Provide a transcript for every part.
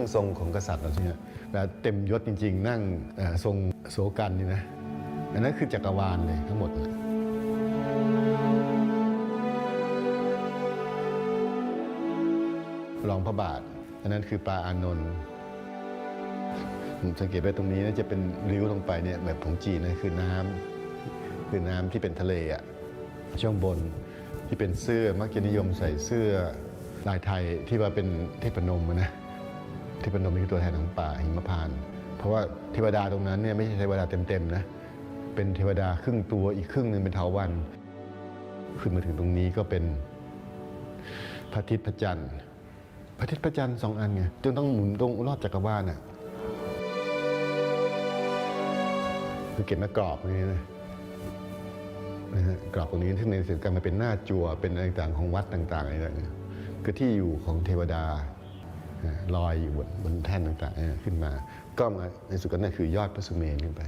รื่องทรงของกษัตริย์เราเนี่ยเวลาเต็มยศจริง ๆ นั่งทรงโสกันนี่นะอันนั้นคือจักรวาลเลยทั้งหมดเลยรองพระบาท อันนั้นคือปลาอานนท์ผมสังเกตไปตรงนี้นะจะเป็นริ้วลงไปเนี่ยแบบของจีนนะคือน้ำคือน้ำที่เป็นทะเลอะช่วงบนที่เป็นเสื้อมักจะนิยมใส่เสื้อลายไทยที่ว่าเป็นเทพนมนะ ที่พนมนี่คือตัวแทนของป่าหิมพาน เพราะว่าเทวดาตรงนั้นเนี่ยไม่ใช่เทวดาเต็มๆนะเป็นเทวดาครึ่งตัวอีกครึ่งหนึ่งเป็นเทาวันขึ้นมาถึงตรงนี้ก็เป็นพระอาทิตย์พระจันทร์พระอาทิตย์พระจันทร์สองอันไงจึงต้องหมุนตรงรอบจักรวาลน่ะคือเก็บมากรอบนี้นะนะฮะกรอบตรงนี้ที่ในสื่อการมาเป็นหน้าจั่วเป็นอะไรต่างของวัดต่างๆอะไรต่างๆคือที่อยู่ของเทวดา ลอยอยู่บนบนแท่นต่างๆขึ้นมา ก็มาในสุดก็นั่นคือยอดพระสุเมรุขึ้นไป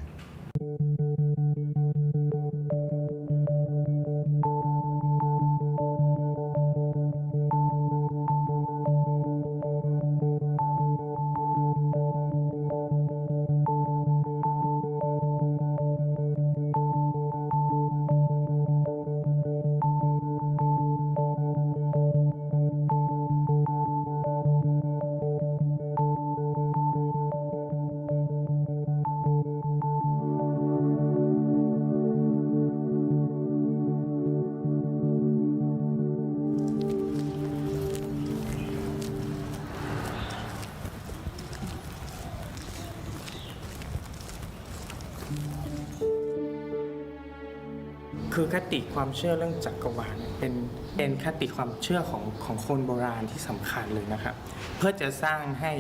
ติความเชื่อเรื่องจักรวาลเป็นเป็นคติความเชื่อของของคนโบราณที่สำคัญเลยนะครับ เพื่อจะสร้างให้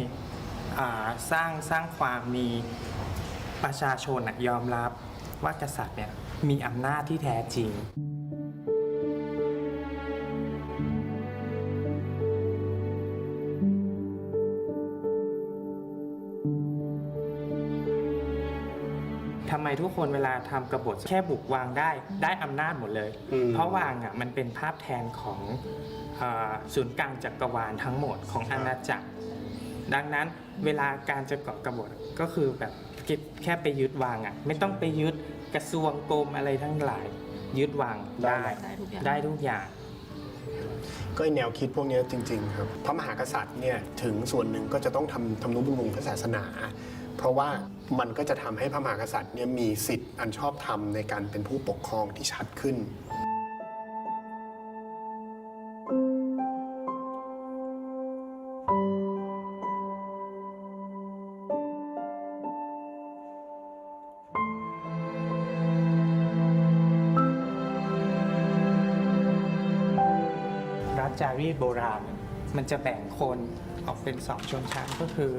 อ่าสร้างสร้างความมีประชาชนน่ะยอมรับว่ากษัตริย์เนี่ยมีอำนาจที่แท้จริง ทำไมทุกคนเวลาทำกบฏแค่บุกวางได้ ได้อำนาจหมดเลย อืม เพราะวางอะมันเป็นภาพแทนของอาศูนย์กลางจักรวาลทั้งหมดของอาณาจักร ดังนั้นเวลาการจะก่อกบฏก็คือแบบคิดแค่ไปยึดวางอะไม่ต้องไปยึดกระทรวงกรมอะไรทั้งหลาย ยึดวางได้ได้ทุกอย่าง ได้ทุกอย่าง ก็ไอ้แนวคิดพวกเนี้ยจริงๆครับพระมหากษัตริย์เนี่ยถึงส่วนหนึ่งก็จะต้องทำทำนุบำรุงพระศาสนา เพราะว่า มันก็จะทำให้พระมหากษัตริย์เนี่ยมีสิทธิ์อันชอบธรรมในการเป็นผู้ปกครองที่ชัดขึ้น รัฐจารีตโบราณมันจะแบ่งคน ออกเป็นสองชนชั้นก็คือ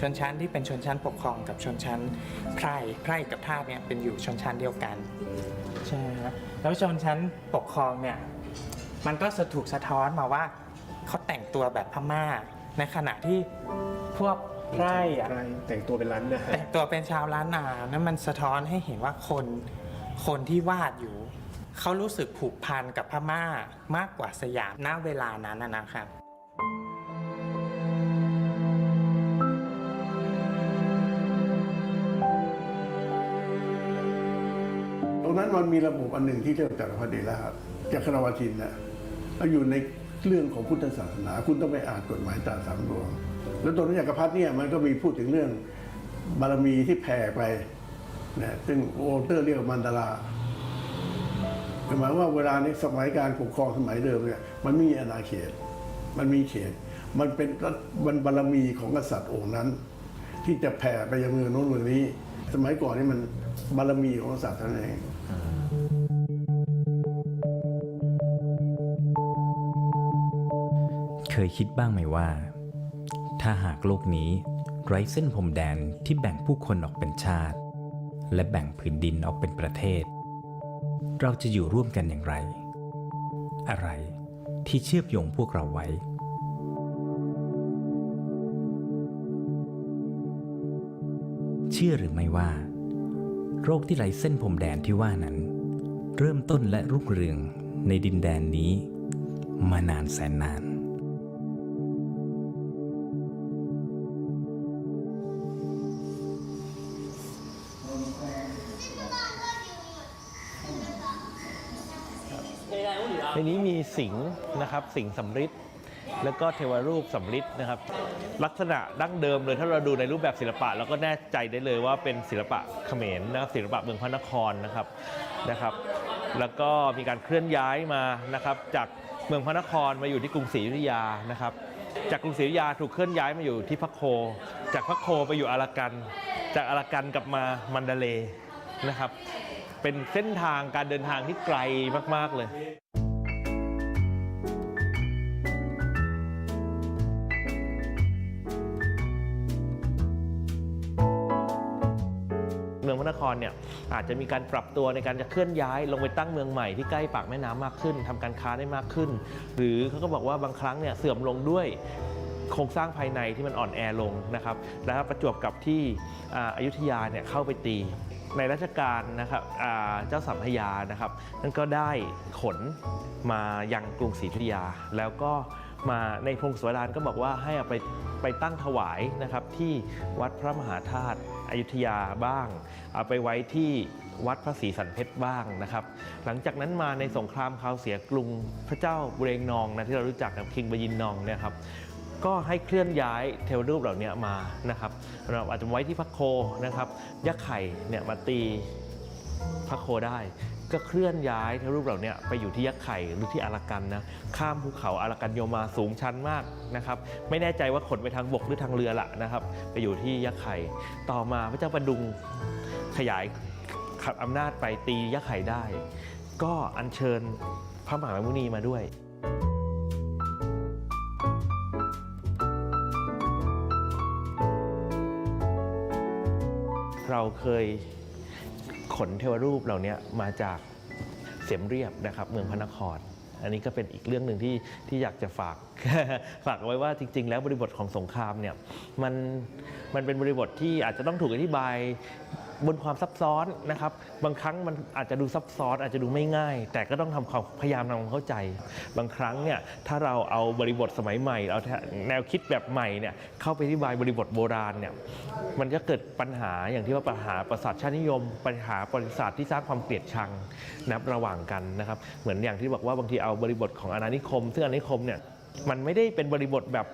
ชนชั้นที่เป็นชนชั้นปกครองกับชนชั้นไพร่ไพร่กับทาสเนี่ยเป็นอยู่ชนชั้นเดียวกันใช่ไหมครับแล้วชนชั้นปกครองเนี่ยมันก็สะถูกสะท้อนมาว่าเขาแต่งตัวแบบพม่า ในขณะที่พวกไพร่อะแต่งตัวเป็นร้านนะฮะแต่งตัวเป็นชาวล้านนานั่นมันสะท้อนให้เห็นว่าคนคนที่วาดอยู่เขารู้สึกผูกพันกับพม่ามากกว่าสยามณเวลานั้นน่ะนะครับ รงนั้นมันมีระบบอันหนึ่งที่เรียกว่าจักรพรรดิราชจักรวาทินนะแล้วอยู่ในเรื่องของพุทธศาสนา คุณต้องไปอ่านกฎหมายตราสามดวง แล้วตรงนั้นจักรพรรดิเนี่ยมันก็มีพูดถึงเรื่องบารมีที่แผ่ไปนะซึ่งโอเตอร์เรียกว่ามันดาราหมายว่าเวลาในสมัยการปกครองสมัยเดิมเนี่ยมันไม่มีอาณาเขต มันมีเขต มันเป็นมันบารมีของกษัตริย์องค์นั้น ที่จะแผ่ไปยังเมืองโน้นเมืองนี้ สมัยก่อนนี่มันบารมีของกษัตริย์เท่านั้นเอง เคยคิดบ้างไหมว่า ถ้าหากโลกนี้ไร้เส้นพรมแดนที่แบ่งผู้คนออกเป็นชาติ และแบ่งผืนดินออกเป็นประเทศ เราจะอยู่ร่วมกันอย่างไร อะไรที่เชื่อมโยงพวกเราไว้ เชื่อหรือไม่ว่า โรคที่ไร้เส้นพรมแดนที่ว่านั้น เริ่มต้นและรุ่งเรืองในดินแดนนี้ มานานแสนนาน มีสิงห์นะครับสิงห์สำริดแล้วก็เทวรูปสำริดนะครับ ลักษณะดั้งเดิมเลยถ้าเราดูในรูปแบบศิลปะเราก็แน่ใจได้เลยว่าเป็นศิลปะเขมรนะครับศิลปะเมืองพระนครนะครับนะครับ แล้วก็มีการเคลื่อนย้ายมานะครับจากเมืองพระนครมาอยู่ที่กรุงศรีอยุธยานะครับ จากกรุงศรีอยุธยาถูกเคลื่อนย้ายมาอยู่ที่พระโค จากพระโคไปอยู่อารากัน จากอารากันกลับมามันดาเลนะครับ เป็นเส้นทางการเดินทางที่ไกลมาก ๆ เลย องพระนครเนี่ยอาจจะมีการปรับตัวในการจะเคลื่อนย้ายลงไปตั้งเมืองใหม่ที่ใกล้ปากแม่น้ำมากขึ้นทำการค้าได้มากขึ้น หรือเขาก็บอกว่าบางครั้งเนี่ยเสื่อมลงด้วยโครงสร้างภายในที่มันอ่อนแอลงนะครับแล้วประจวบกับที่อายุธยาเนี่ยเข้าไปตีในรัชกาลนะครับเจ้าสัมพยานะครับนั่นก็ได้ขนมายังกรุงศรีอยุธยา แล้วก็มาในพงศวดารก็บอกว่าให้อาไปไปตั้งถวายนะครับที่วัดพระมหาธาตุ อยุธยาบ้าง เอาไปไว้ที่วัดพระศรีสันเพชรบ้างนะครับ หลังจากนั้นมาในสงครามคราวเสียกรุงพระเจ้าเบเรงนองนะที่เรารู้จักกับคิงบยินนองเนี่ยครับก็ให้เคลื่อนย้ายเทวรูปเหล่านี้มานะครับเราอาจจะไว้ที่พระโคนะครับยักษ์ไข่เนี่ยมาตีพระโคได้ ก็เคลื่อนย้ายเทวรูปเหล่านี้ไปอยู่ที่ยักษ์ไข่หรือที่อารากันนะข้ามภูเขาอารากันโยมาสูงชันมากนะครับไม่แน่ใจว่าขนไปทางบกหรือทางเรือละนะครับ ไปอยู่ที่ยักษ์ไข่ต่อมาพระเจ้าประดุงขยายขับอำนาจไปตียักษ์ไข่ได้ ก็อัญเชิญพระมหามุนีมาด้วยเราเคย ขนเทวรูปเหล่านี้มาจากเสียมเรียบนะครับเมืองพระนคร อันนี้ก็เป็นอีกเรื่องหนึ่งที่ที่อยากจะฝากฝากเอาไว้ว่าจริง ๆ แล้วบริบทของสงครามเนี่ยมันมันเป็นบริบทที่อาจจะต้องถูกอธิบาย บนความซับซ้อนนะครับ บางครั้งมันอาจจะดูซับซ้อนอาจจะดูไม่ง่าย แต่ก็ต้องทำความพยายามทำความเข้าใจ บางครั้งเนี่ยถ้าเราเอาบริบทสมัยใหม่เอาแนวคิดแบบใหม่เนี่ยเข้าไปอธิบายบริบทโบราณเนี่ยมันก็เกิดปัญหาอย่างที่ว่าปัญหาประสาทชาตินิยม ปัญหาประวัติศาที่สร้างความเกลียดชังนับระหว่างกันนะครับ เหมือนอย่างที่บอกว่าบางทีเอาบริบทของอาณานิคม ซึ่งอาณานิคมเนี่ยมันไม่ได้เป็นบริบทแบบ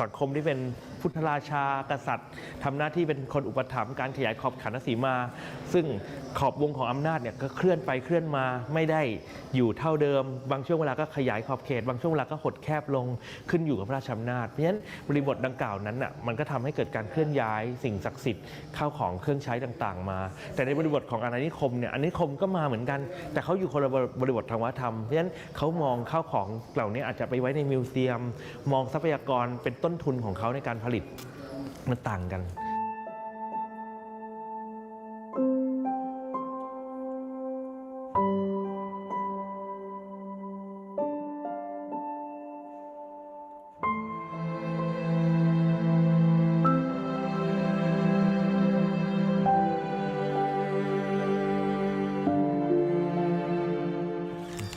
สังคมที่เป็น พุทธราชากษัตริย์ทำหน้าที่เป็นคนอุปถัมภ์การขยายขอบขันธสีมา ซึ่งขอบวงของอำนาจเนี่ยก็เคลื่อนไปเคลื่อนมาไม่ได้อยู่เท่าเดิม บางช่วงเวลาก็ขยายขอบเขต บางช่วงเวลาก็หดแคบลงขึ้นอยู่กับพระราชอำนาจเพราะฉะนั้นบริบทดังกล่าวนั้นน่ะมันก็ทำให้เกิดการเคลื่อนย้ายสิ่งศักดิ์สิทธิ์เข้าของเครื่องใช้ต่างๆ มา แต่ในบริบทของอาณานิคมเนี่ยอาณานิคมก็มาเหมือนกัน แต่เขาอยู่คนละบริบททางวัฒนธรรมเพราะฉะนั้นเขามองข้าวของเหล่านี้อาจจะไปไว้ในมิวเซียม มองทรัพยากรเป็นต้นทุนของเขาในการผลิตมันต่างกัน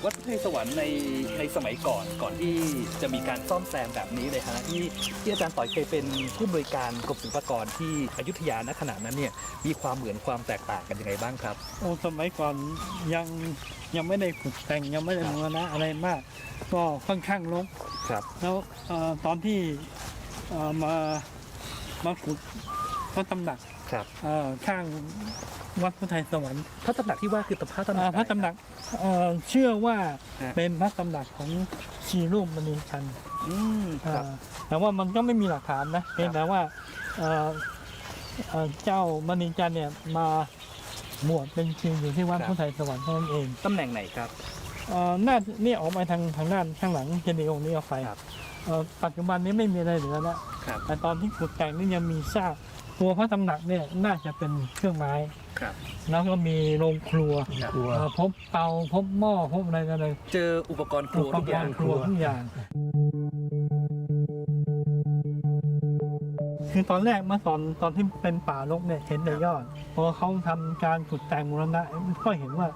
วัดพุทธสวรรค์ใน สมัยก่อนก่อนที่จะมีการซ่อมแซมแบบนี้เลยฮะที่ที่อาจารย์ต่อยเคยเป็นผู้บริการกรมศิลปากรที่อยุธยาณขณะนั้นเนี่ยมีความเหมือนความแตกต่างกันยังไงบ้างครับ โอ้สมัยก่อนยังยังไม่ได้ขุดแต่งยังไม่ได้มูรณะอะไรมาก ก็ค่อนข้างลกครับ แล้วเอ่อตอนที่เอ่อมามาขุดพระตำหนัก ครับเอ่อข้างวัดพุทธไทยสวรรค์พระตำหนักที่ว่าคือพระตำหนัอ่ากพระตำหนักเอ่อเชื่อว่าฮะ เป็นพระตำหนักของชีรูปมณีชันอืมครับ อ่าแต่ว่ามันก็ไม่มีหลักฐานนะเพียงแต่ว่าเอ่อเอ่อเจ้ามณีจันทร์เนี่ยมาบวชเป็นชีอยู่ที่วัดพุทธไทยสวรรค์เท่านั้นเอง ตำแหน่งไหนครับ เอ่อหน้านี่ออกไปทางทางด้านข้างหลังเจดีย์องค์นี้ออกไปครับ เอ่อปัจจุบันนี้ไม่มีอะไรเหลือแล้วครับ แต่ตอนที่ขุดแต่งนี่ยังมีซาก ตัวพระตำหนักเนี่ยน่าจะเป็นเครื่องไม้ ครับ แล้วก็มีโรงครัวครับเอ่อพบเตาพบหม้อพบอะไรกันเลยเจออุปกรณ์ครัอุวปทุกกอย่ารงณ์ครัวทุกอย่าง คือตอนแรกเมื่อตอนตอนที่เป็นป่ารกเนี่ยเห็นแต่ยอด พอเขาทำการขุดแต่งมูลนะก็เห็นว่า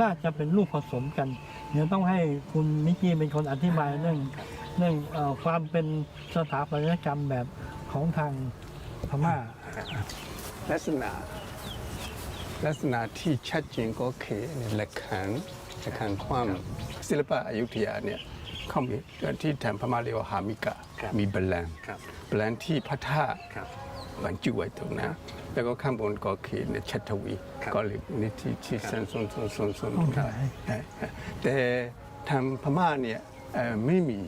น่าจะเป็นลูกผสมกัน เดี๋ยวต้องให้คุณมิกกี้เป็นคนอธิบายเรื่องเรื่องเอ่อความเป็นสถาปัตยกรรมแบบของทาง พม่า ลักษณะลักษณะที่ชัดเจนก็คือหลักฐานหลักฐานความศิลปะอยุธยาเนี่ยเขามีที่แถมพม่าเรียกว่าหามิกะ มีแบลนครับแบลนที่พระธาตุครับบรรจุไว้ตรงนั้นแล้วก็ข้างบนก็คือเนี่ยชัตวีครับก็เรียกนี่ที่ที่ครับสันส่วนส่วนส่วนส่วนโอเคได้ได้แต่ทางพม่าเนี่ยเอ่อไม่มี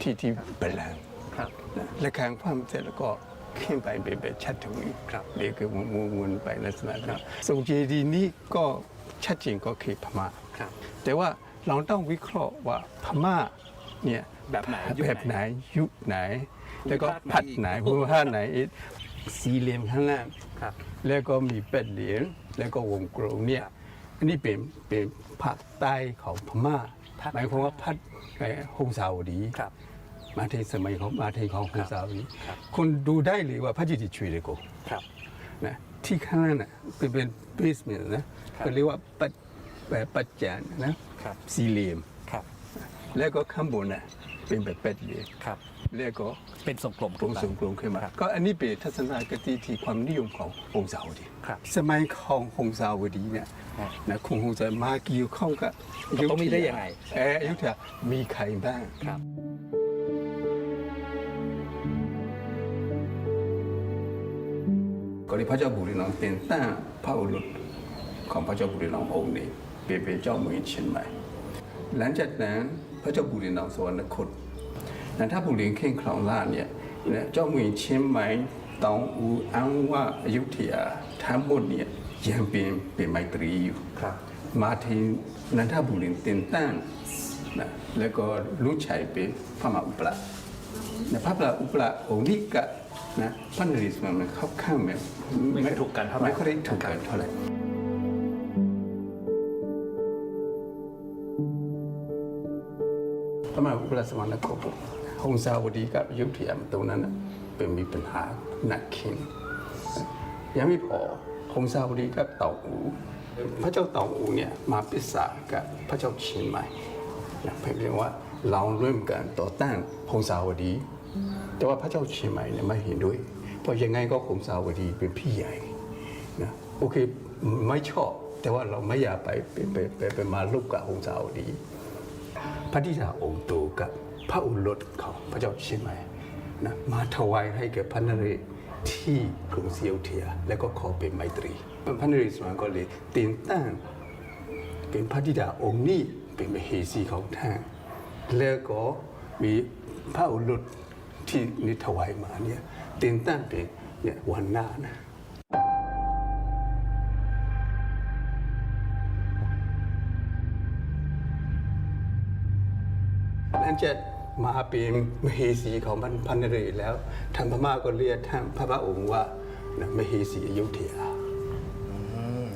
ที่ที่แบลนครับนะและแข่งความเสร็จแล้วก็ ขึ้นไปเป็นแบบชัดทวีครับเรียกคือวนๆไปลักษณะนั้นทรงเจดีย์นี้ก็ชัดเจนก็คือพม่าครับ แต่ว่าเราต้องวิเคราะห์ว่าพม่าเนี่ยแบบไหนยุคไหนแบบไหนยุคไหน แล้วก็ภูมิภาคพัดไหนไหนอีกภูมิภาคไหนอีกสี่เหลี่ยมข้างล่างครับแล้วก็มีเป็ดเหรียญแล้วก็วงกลมเนี่ยอันนี้เป็นเป็นภาคใต้ของพม่าภาคหมายความว่าพัดไอ้ฮงสาวดี ครับมาที่สมัยของมาที่ของฮงสาวดีครับคนดูได้เลยว่าพระจิตรช่วยเลยกูครับ นะที่ข้างล่างน่ะเป็นเป็นเบสเมนต์นะครับก็เรียกว่าปัจแบบปัจจานนะครับ สี่เหลี่ยม ครับ แล้วก็ข้างบนน่ะเป็นแบบเป็ดเหลี่ยมครับ แล้วก็เป็นทรงกลมกลมสูงกลมขึ้นมาก็อันนี้เป็นทัศนคติที่ความนิยมของฮงสาวดีครับสมัยของฮงสาวดีเนี่ยครับ นะคงคงจะมาเกี่ยวข้องกับตรงนี้ได้ยังไง เอออยุธยามีใครบ้าง ครับ ก็เลยพระเจ้าบุรีรัมย์เป็นตั้งพระโอรสของพระเจ้าบุรีรัมย์องค์นี้เป็นเป็นเจ้าเมืองเชียงใหม่ หลังจากนั้นพระเจ้าบุรีรัมย์สวรรคตนั้นถ้าบุรีเข่งครองราชย์เนี่ยเนี่ยเจ้าเมืองเชียงใหม่ตองอูอังว่าอยุธยาทั้งหมดเนี่ยยังเป็นเป็นไมตรีอยู่ครับ มาถึงนันทบุรีเต็นตั้งนะแล้วก็ลูกชายเป็นพระมหาอุปราชนะพระมหาอุปราชองค์นี้ก็ นะพระนเรศวรมันเข้าข้างแบบไม่ค่อยถูกกันเท่าไหร่ไม่ค่อยได้ถูกกันเท่าไหร่พระมหาอุปราชสวรรคตหงสาวดีกับอยุธยาตรงนั้นน่ะเป็นมีปัญหาหนักเข็นยังไม่พอหงสาวดีกับเต่าอูพระเจ้าเต่าอูเนี่ยมาปรึกษากับพระเจ้าเชียงใหม่นะเพียงว่าเราเริ่มกันต่อต้านหงสาวดี แต่ว่าพระเจ้าเชียงใหม่เนี่ยไม่เห็นด้วย เพราะยังไงก็หงสาวดีเป็นพี่ใหญ่นะโอเคไม่ชอบ แต่ว่าเราไม่อยากไปไปไปไปไปมาลุกกับหงสาวดีพระธิดาองค์โตกับพระอุรสของพระเจ้าเชียงใหม่นะมาถวายให้แก่พระนเรศที่กรุงศรีอยุธยาแล้วก็ขอเป็นไมตรีพระนเรศวรก็เลยตีนตั้งเป็นพระธิดาองค์นี้เป็นมเหสีของท่านแล้วก็มีพระอุรส ที่นิถวายมาเนี่ยเตียนตั้งเป็นเนี่ยวันหน้านะนั่นจะมาเป็นมเหสีของพันพันเรศแล้วท่านพม่าก็เรียกท่านพระพระองค์ว่ามเหสีอยุธยา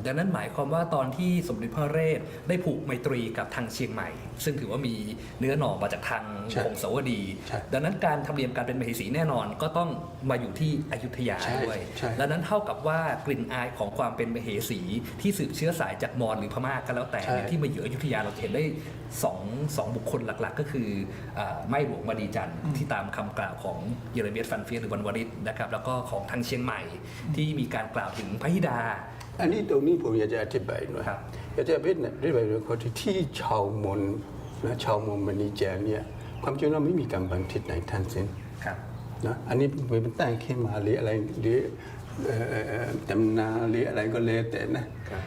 ดังนั้นหมายความว่าตอนที่สมเด็จพระนเรศได้ผูกไมตรีกับทางเชียงใหม่ ซึ่งถือว่ามีเนื้อหน่อมาจากทางใช่ของสาวดีใช่ดังนั้นการทำเนียมการเป็นมเหสีแน่นอนก็ต้องมาอยู่ที่อยุธยาใช่ด้วยใช่ดังนั้นเท่ากับว่ากลิ่นอายของความเป็นมเหสีที่สืบเชื้อสายจากมอญหรือพม่าก็แล้วแต่เนี่ยที่มาอยู่อยุธยาเราจะเห็นได้สองสองบุคคลหลักๆ ก็คืออ่าไม่หลวงมาดีจันทร์ที่ตามคำกล่าวของเยเรเมียสฟันเฟียสหรือวันวริศนะครับแล้วก็ของทางเชียงใหม่ที่มีการกล่าวถึงพระธิดา อันนี้ตรงนี้ผมอยากจะอธิบายหน่อยครับอยากจะอธิบายหน่อยอธิบายหน่อยที่ที่ชาวมอญนะชาวมอญมณีแจงเนี่ยความจริงเราไม่มีการบันทึกไหนทั้งสิ้นครับนะอันนี้เป็นตั้งขึ้นมาหรืออะไรหรือเอ่อเอ่อเอ่อตำนานหรืออะไรก็แล้วแต่นะ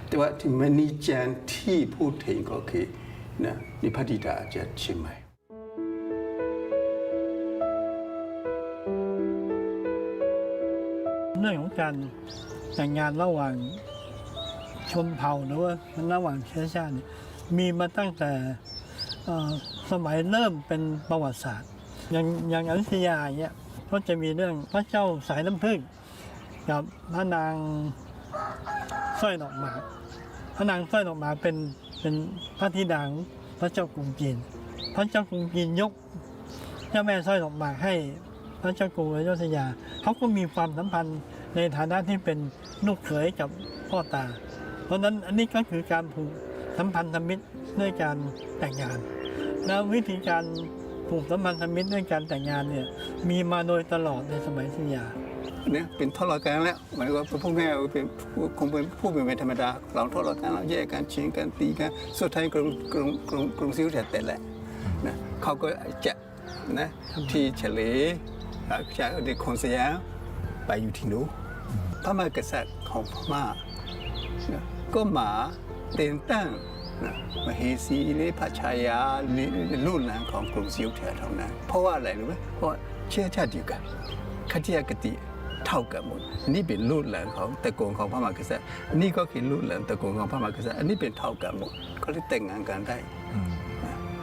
แต่ว่าที่มณีแจงที่พูดถึงก็คือนะมีพระธิดาจากเชียงใหม่เรื่องของการแต่งงานระหว่าง ชนเผ่าหรือว่าระหว่างเชื้อชาติเนี่ยมีมาตั้งแต่สมัยเริ่มเป็นประวัติศาสตร์ อย่างอย่างอยุธยาเนี่ยก็จะมีเรื่องพระเจ้าสายน้ำผึ้งกับพระนางสร้อยดอกหมากพระนางสร้อยดอกหมากเป็นเป็นพระธิดาของพระเจ้ากรุงจีน พระเจ้ากรุงจีนยกเจ้าแม่สร้อยดอกหมากให้พระเจ้ากรุงอยุธยาเขาก็มีความสัมพันธ์ในฐานะที่เป็นลูกเขยกับพ่อตา เพราะนั้นอันนี้ก็คือการผูกสัมพันธมิตรด้วยการแต่งงาน แล้ววิธีการผูกสัมพันธมิตรด้วยการแต่งงานเนี่ยมีมาโดยตลอดในสมัยอยุธยาเนี่ยเป็นทะเลาะกันแล้วหมายว่าพวกแม่เป็นคงเป็นผู้เป็นธรรมดาเราทะเลาะกันเราแยกกันชิงกันตีกันสุดท้ายกรุงกรุงกรุงกรุงศรีอยุธยาแต่แหละนะเขาก็จะนะที่เฉลยจากเด็กคนสยามไปอยู่ที่นู้นพระมหากษัตริย์ของพม่า ก็มาเต็นตั้งนะมเหสีหรือพระชายาหรือรุ่นหลังของกรุงศรีอยุธยาเท่านั้น เพราะว่าอะไรรู้ไหมเพราะเชื้อชาติเดียวกันคติยกติเท่ากันหมดนี่เป็นรุ่นหลังของตระกูลของพระมหากษัตริย์นี่ก็คือรุ่นหลังตระกูลของพระมหากษัตริย์อันนี้เป็นเท่ากันหมดก็เลยแต่งงานกันได้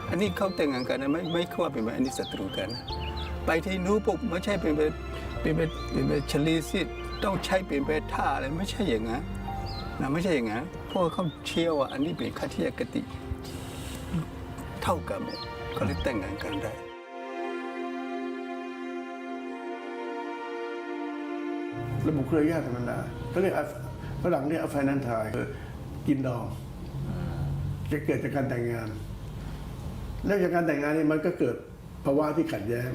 อันนี้เขาแต่งงานกันนะไม่ไม่ควรเป็นอันนี้ศัตรูกันนะไปที่นู้นปุ๊บไม่ใช่เป็นแบบเป็นเป็นแบบชลีสิทธิ์ต้องใช้เป็นแบบท่าอะไรไม่ใช่อย่างนั้น นะไม่ใช่อย่างนั้นเพราะว่าเขาเชื่อว่าอันนี้เป็นคติยากติเท่ากันหมดก็เลยแต่งงานกันได้ระบบเครือญาติธรรมดาเขาเรียกอะฝรั่งเรียกไฟนันทายคือกินดองจะเกิดจากการแต่งงาน แล้วจากการแต่งงานนี่มันก็เกิดภาวะที่ขัดแย้ง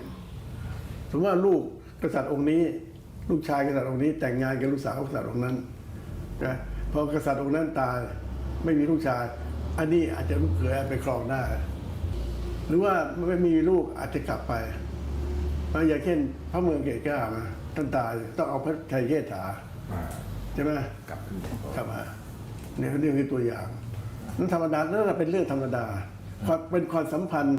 สมมติว่าลูกกษัตริย์องค์นี้ ลูกชายกษัตริย์องค์นี้ แต่งงานกับลูกสาวกษัตริย์องค์นั้นนะ พอกษัตริย์องค์นั้นตายไม่มีลูกชาย อันนี้อาจจะลูกเขยไปครองได้ หรือว่าไม่มีลูกอาจจะกลับไปอย่างเช่น พระเมืองเกศกล้ามาท่านตายต้องเอาพระชัยเชษฐาใช่ไหมกลับกลับมาเนี่ยเรื่องคือตัวอย่างนั่นธรรมดานั่นเป็นเรื่องธรรมดาความเป็นความสัมพันธ์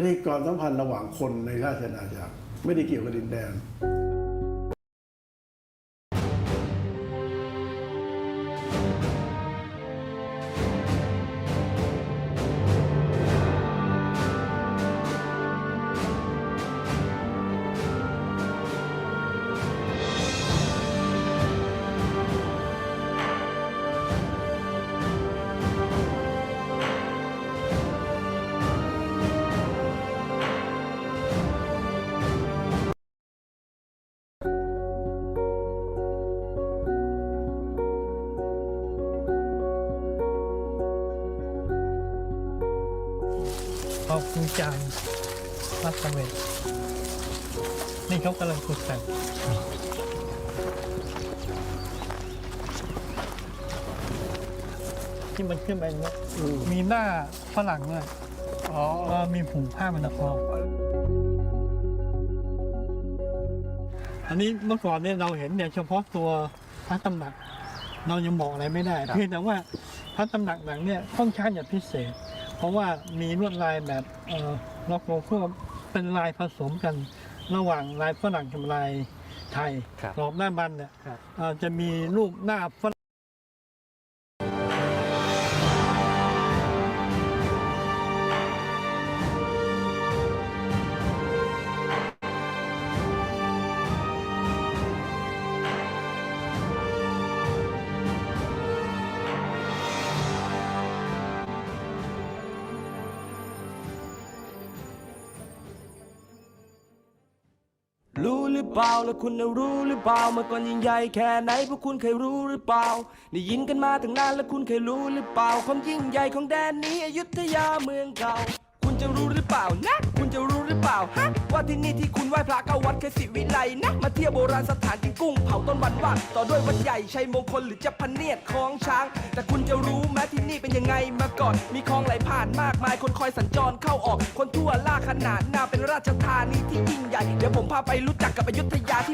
ไม่ได้ความสัมพันธ์ระหว่างคนในราชอาณาจักรไม่ได้เกี่ยวกับดินแดน จางรัตเวทนี่เขากำลังขุดแต่งที่มันขึ้นไปเนี่ยมีหน้าฝรั่งด้วยอ๋อมีผงผ้ามันตะคองอันนี้เมื่อก่อนเนี่ยเราเห็นเนี่ยเฉพาะตัวพระตำหนัก เรายังบอกอะไรไม่ได้ เพียงแต่ว่าพระตำหนักหนังเนี่ยค่อนข้างจะพิเศษ เพราะว่ามีลวดลายแบบเอ่อล็อกโลโก้เป็นลายผสมกัน ระหว่างลายฝรั่งกับลายไทยครับกรอบหน้าบันเนี่ยเอ่อจะมีรูปหน้าฝรั่ง รู้หรือเปล่าแล้วคุณรู้หรือเปล่าเมื่อก่อนยิ่งใหญ่แค่ไหนพวกคุณเคยรู้หรือเปล่าได้ยินกันมาตั้งนานแล้วคุณเคยรู้หรือเปล่าความยิ่งใหญ่ของแดนนี้อยุธยาเมืองเก่า คุณจะรู้หรือเปล่านะ คุณจะรู้ เปล่าฮะว่าที่นี่ที่คุณไหว้พระก็วัดแค่สิวิไลนะมาเที่ยวโบราณสถานกินกุ้งเผาต้นวันวัดต่อด้วยวัดใหญ่ชัยมงคลหรือจะพเนียดคลองช้าง แต่คุณจะรู้ไหมที่นี่เป็นยังไงมาก่อน มีคลองไหลผ่านมากมาย คนคอยสัญจรเข้าออก คนทั่วล่าขนาดนาเป็นราชธานีที่ยิ่งใหญ่เดี๋ยวผมพาไปรู้จักกับอยุธยาที่